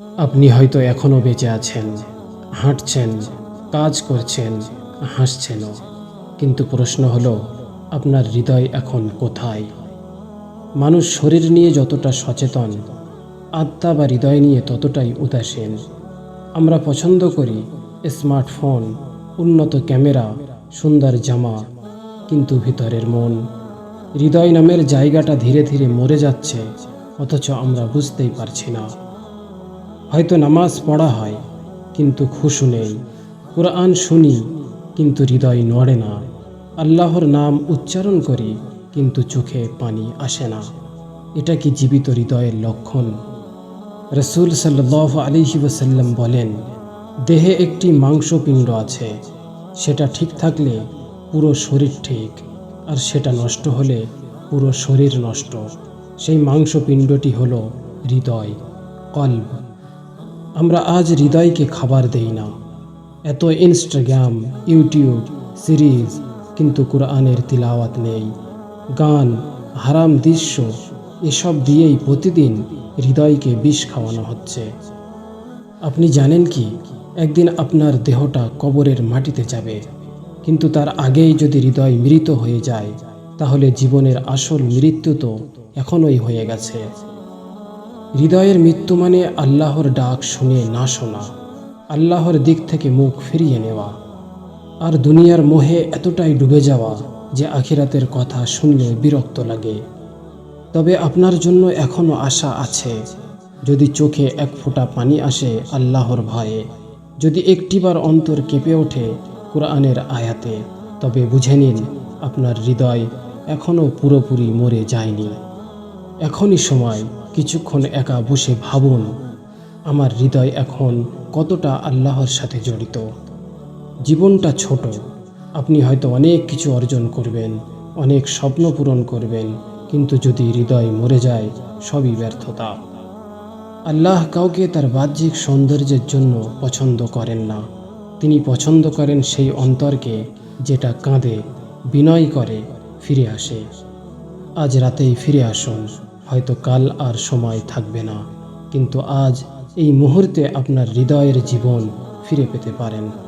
আপনি হয়তো এখনও বেঁচে আছেন, হাঁটছেন, কাজ করছেন, হাসছেনও। কিন্তু প্রশ্ন হলো, আপনার হৃদয় এখন কোথায়? মানুষ শরীর নিয়ে যতটা সচেতন, আত্মা বা হৃদয় নিয়ে ততটাই উদাসীন। আমরা পছন্দ করি স্মার্টফোন, উন্নত ক্যামেরা, সুন্দর জামা, কিন্তু ভিতরের মন, হৃদয় নামের জায়গাটা ধীরে ধীরে মরে যাচ্ছে, অথচ আমরা বুঝতেই পারছি না। হয়তো নামাজ পড়া হয়, কিন্তু খুশু নেই। কোরআন শুনি, কিন্তু হৃদয় নড়ে না। আল্লাহর নাম উচ্চারণ করি, কিন্তু চোখে পানি আসে না। এটা কি জীবিত হৃদয়ের লক্ষণ? রসুল সাল্লাহ আলিহি বলেন, দেহে একটি মাংসপিণ্ড আছে। সেটা ঠিক থাকলে পুরো শরীর ঠিক, আর সেটা নষ্ট হলে পুরো শরীর নষ্ট। সেই মাংসপিণ্ডটি হল হৃদয়, কল্ব। আমরা আজ হৃদয়কে খাবার দেই না। এত ইনস্টাগ্রাম ইউটিউব সিরিজ কিন্তু কোরআনের তিলাওয়াত নেই। গান, হারাম দৃশ্য, এসব দিয়েই প্রতিদিন হৃদয়কে বিষ খাওয়ানো হচ্ছে। আপনি জানেন কি, একদিন আপনার দেহটা কবরের মাটিতে যাবে। কিন্তু তার আগেই যদি হৃদয় মৃত হয়ে যায়, তাহলে জীবনের আসল মৃত্যু তো এখনই হয়ে গেছে। হৃদয়ের মৃত্যু মানে আল্লাহর ডাক শুনে না শোনা, আল্লাহর দিক থেকে মুখ ফিরিয়ে নেওয়া। আর দুনিয়ার মোহে এতটাই ডুবে যাওয়া যে আখিরাতের কথা শুনলে বিরক্ত লাগে। তবে আপনার জন্য এখনও আশা আছে, যদি চোখে এক ফোঁটা পানি আসে আল্লাহর ভয়ে, যদি একটিবার অন্তর কেঁপে ওঠে কোরআনের আয়াতে, তবে বুঝে নিন আপনার হৃদয় এখনও পুরোপুরি মরে যায়নি। এখনই সময় কিছুক্ষণ একা বসে ভাবুন, আমার হৃদয় এখন কতটা আল্লাহর সাথে জড়িত। জীবনটা ছোট, আপনি হয়তো অনেক কিছু অর্জন করবেন, অনেক স্বপ্ন পূরণ করবেন, কিন্তু যদি হৃদয় মরে যায়, সবই ব্যর্থতা। আল্লাহ কাউকে তার বাহ্যিক সৌন্দর্যের জন্য পছন্দ করেন না। তিনি পছন্দ করেন সেই অন্তরকে যেটা কাঁদে বিনয় করে ফিরে আসে। আজ রাতেই ফিরে আসুন। হয়তো কাল আর সময় থাকবে না। কিন্তু আজ এই মুহূর্তে আপনার হৃদয়ের জীবন ফিরে পেতে পারেন।